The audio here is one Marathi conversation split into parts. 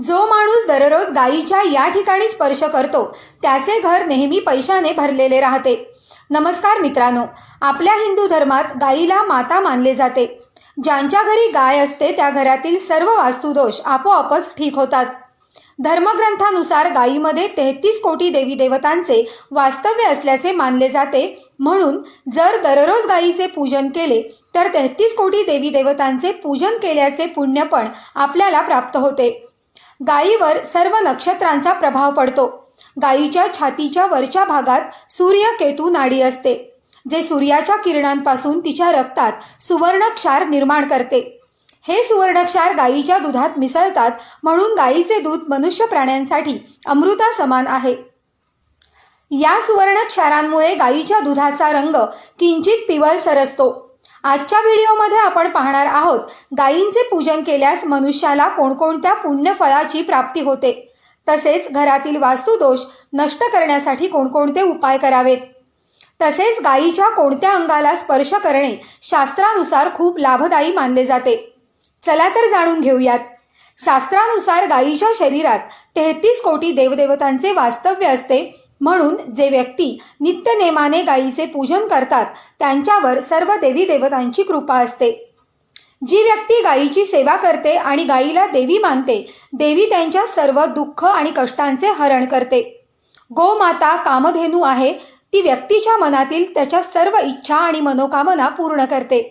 जो माणूस दररोज गायीच्या या ठिकाणी स्पर्श करतो त्याचे घर नेहमी पैशाने भरलेले राहते. नमस्कार मित्रांनो आपल्या हिंदू धर्मात गायीला माता मानले जाते. ज्यांच्या घरी गाय असते त्या घरातील सर्व वास्तुदोष आपोआपच ठीक होतात. धर्मग्रंथानुसार गायीमध्ये तेहतीस कोटी देवी देवतांचे वास्तव्य असल्याचे मानले जाते. म्हणून जर दररोज गायीचे पूजन केले तर तेहतीस कोटी देवी देवतांचे पूजन केल्याचे पुण्य पण आपल्याला प्राप्त होते. गायीवर सर्व नक्षत्रांचा प्रभाव पडतो. गायीच्या छातीच्या वरच्या भागात सूर्य केतू नाडी असते जे सूर्याच्या किरणांपासून तिच्या रक्तात सुवर्ण क्षार निर्माण करते. हे सुवर्णक्षार गायीच्या दुधात मिसळतात म्हणून गायीचे दूध मनुष्य प्राण्यांसाठी अमृता समान आहे. या सुवर्ण क्षारांमुळे गायीच्या दुधाचा रंग किंचित पिवळसर असतो. आजच्या व्हिडिओमध्ये आपण पाहणार आहोत गायींचे पूजन केल्यास मनुष्याला कोणकोणत्या पुण्यफळाची प्राप्ती होते? तसेच घरातील वास्तुदोष नष्ट करण्यासाठी कोणकोणते उपाय करावेत? तसेच गायीच्या कोणत्या अंगाला स्पर्श करणे शास्त्रानुसार खूप लाभदायी मानले जाते. चला तर जाणून घेऊयात. शास्त्रानुसार गायीच्या शरीरात तेहतीस कोटी देवदेवतांचे वास्तव्य असते म्हणून जे व्यक्ती नित्यनेमाने गायीचे पूजन करतात त्यांच्यावर सर्व देवी देवतांची कृपा असते. जी व्यक्ती गायीची सेवा करते आणि गायीला देवी मानते देवी त्यांच्या सर्व दुःख आणि कष्टांचे हरण करते. गोमाता कामधेनू आहे ती व्यक्तीच्या मनातील त्याच्या सर्व इच्छा आणि मनोकामना पूर्ण करते.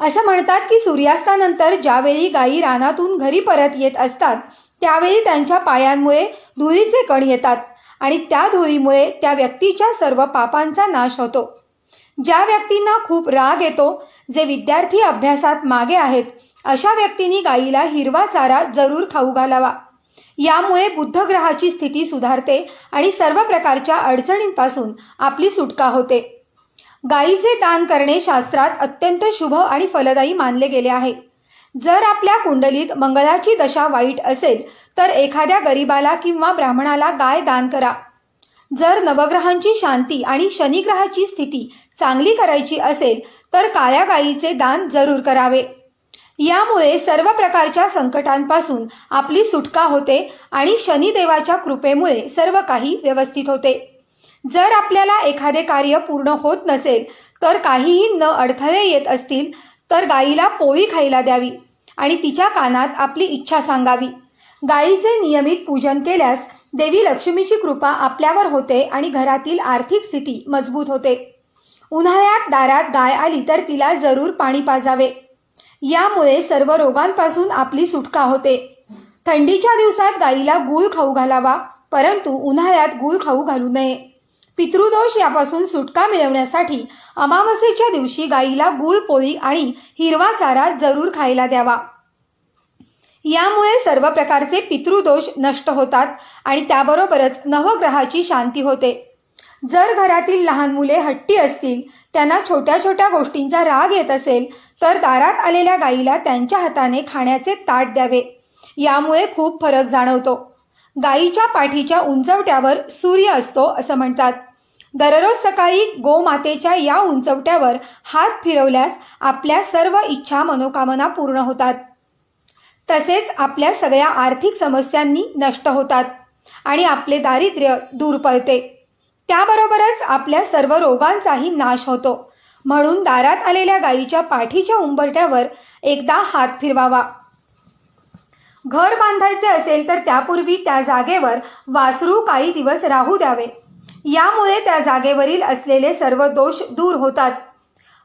असं म्हणतात की सूर्यास्तानंतर ज्यावेळी गायी रानातून घरी परत येत असतात त्यावेळी त्यांच्या पायांमुळे धुळीचे कण येतात. आणि त्या धुळीमुळे त्या व्यक्तीच्या सर्व पापांचा नाश होतो. ज्या व्यक्तींना खूप राग येतो जे विद्यार्थी अभ्यासात मागे आहेत अशा व्यक्तींनी गायीला हिरवा चारा जरूर खाऊ घालावा. यामुळे बुद्धग्रहाची स्थिती सुधारते आणि सर्व प्रकारच्या अडचणींपासून आपली सुटका होते. गायीचे दान करणे शास्त्रात अत्यंत शुभ आणि फलदायी मानले गेले आहे. जर आपल्या कुंडलीत मंगळाची दशा वाईट असेल तर एखाद्या गरीबाला किंवा ब्राह्मणाला गाय दान करा. जर नवग्रहांची शांती आणि शनिग्रहाची स्थिती चांगली करायची असेल तर काळ्या गायीचे दान जरूर करावे. यामुळे सर्व प्रकारच्या संकटांपासून आपली सुटका होते आणि शनिदेवाच्या कृपेमुळे सर्व काही व्यवस्थित होते. जर आपल्याला एखादे कार्य पूर्ण होत नसेल तर काहीही न अडथळे येत असतील तर गाईला पोळी खायला द्यावी आणि तिच्या कानात आपली इच्छा सांगावी. गायीचे नियमित पूजन केल्यास देवी लक्ष्मीची कृपा आपल्यावर होते आणि घरातील आर्थिक स्थिती मजबूत होते. उन्हाळ्यात दारात गाय आली तर तिला जरूर पाणी पाजावे. यामुळे सर्व रोगांपासून आपली सुटका होते. थंडीच्या दिवसात गाईला गूळ खाऊ घालावा परंतु उन्हाळ्यात गूळ खाऊ घालू नये. पितृदोष यापासून सुटका मिळवण्यासाठी अमावस्येच्या दिवशी गाईला गुळ पोळी आणि हिरवा चारा जरूर खायला द्यावा. यामुळे सर्व प्रकारचे पितृदोष नष्ट होतात आणि त्याबरोबरच नवग्रहाची शांती होते. जर घरातील लहान मुले हट्टी असतील त्यांना छोट्या छोट्या गोष्टींचा राग येत असेल तर दारात आलेल्या गाईला त्यांच्या हाताने खाण्याचे ताट द्यावे. यामुळे खूप फरक जाणवतो. गाईच्या पाठीच्या उंचवट्यावर सूर्य असतो असं म्हणतात. दररोज सकाळी गोमातेच्या या उंचवट्यावर हात फिरवल्यास आपल्या सर्व इच्छा मनोकामना पूर्ण होतात. तसेच आपल्या सगळ्या आर्थिक समस्यांनी नष्ट होतात आणि आपले दारिद्र्य दूर पळते त्याबरोबरच आपल्या सर्व रोगांचाही नाश होतो. म्हणून दारात आलेल्या गायीच्या पाठीच्या उंबरट्यावर एकदा हात फिरवावा. घर बांधायचे असेल तर त्यापूर्वी त्या जागेवर वासरू काही दिवस राहू द्यावे. यामुळे त्या जागेवरील असलेले सर्व दोष दूर होतात.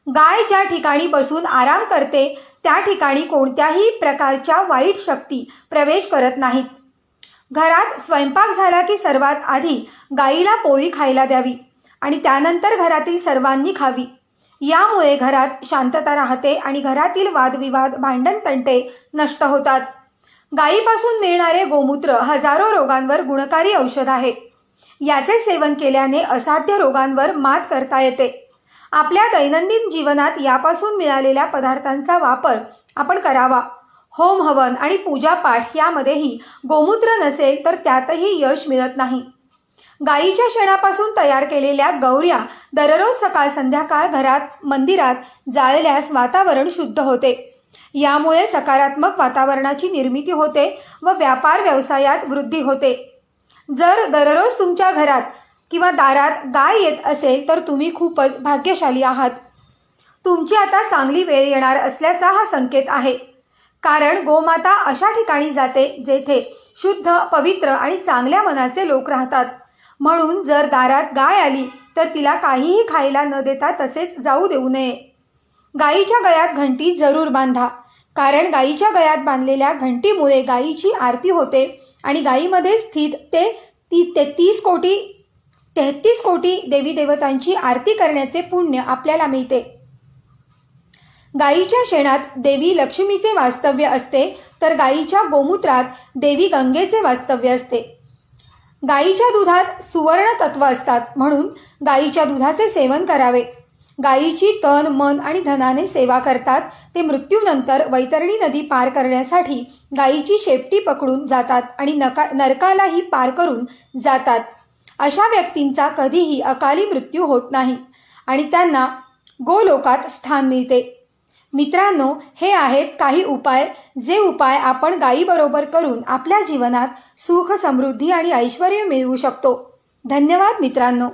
गाय ज्या ठिकाणी बसून आराम करते त्या ठिकाणी कोणत्याही प्रकारच्या वाईट शक्ती प्रवेश करत नाहीत. घरात स्वयंपाक झाला की सर्वात आधी गाईला पोळी खायला द्यावी आणि त्यानंतर घरातील सर्वांनी खावी. यामुळे घरात शांतता राहते आणि घरातील वादविवाद भांडण तंटे नष्ट होतात. गायीपासून मिळणारे गोमूत्र हजारो रोगांवर गुणकारी औषध आहे याचे सेवन केल्याने असाध्य रोगांवर मात करता येते. आपल्या दैनंदिन जीवनात यापासून मिळालेल्या पदार्थांचा वापर आपण करावा. होम हवन आणि पूजापाठ यामध्येही गोमूत्र नसेल तर त्यातही यश मिळत नाही. गाईच्या शेणापासून तयार केलेल्या गौऱ्या दररोज सकाळ संध्याकाळ घरात मंदिरात जाळल्यास वातावरण शुद्ध होते. यामुळे सकारात्मक वातावरणाची निर्मिती होते व व्यापार व्यवसायात वृद्धी होते. जर दररोज तुमच्या घरात किंवा दारात गाय येत असेल तर तुम्ही खूपच भाग्यशाली आहात. तुमची आता चांगली वेळ येणार असल्याचा हा संकेत आहे. कारण गोमाता अशा ठिकाणी जाते जेथे शुद्ध पवित्र आणि चांगल्या मनाचे लोक राहतात. म्हणून जर दारात गाय आली तर तिला काहीही खायला न देता तसेच जाऊ देऊ नये. गायीच्या गळ्यात घंटी जरूर बांधा कारण गायीच्या गळ्यात बांधलेल्या घंटीमुळे गायीची आरती होते आणि गायीमध्ये स्थित ते ती तेहतीस कोटी तेहतीस कोटी देवी देवतांची आरती करण्याचे पुण्य आपल्याला मिळते. गायीच्या शेणात देवी लक्ष्मीचे वास्तव्य असते तर गायीच्या गोमूत्रात देवी गंगेचे वास्तव्य असते. गायीच्या दुधात सुवर्ण तत्व असतात म्हणून गायीच्या दुधाचे सेवन करावे. गायीची तन मन आणि धनाने सेवा करतात. ते मृत्यूनंतर वैतरणी नदी पार करण्यासाठी गायीची शेपटी पकडून जातात आणि नका नरकालाही पार करून जातात. अशा व्यक्तींचा कधीही अकाली मृत्यू होत नाही आणि त्यांना गोलोकात स्थान मिळते. मित्रांनो हे आहेत काही उपाय जे उपाय आपण गायीबरोबर करून आपल्या जीवनात सुख समृद्धी आणि ऐश्वर मिळवू शकतो. धन्यवाद मित्रांनो.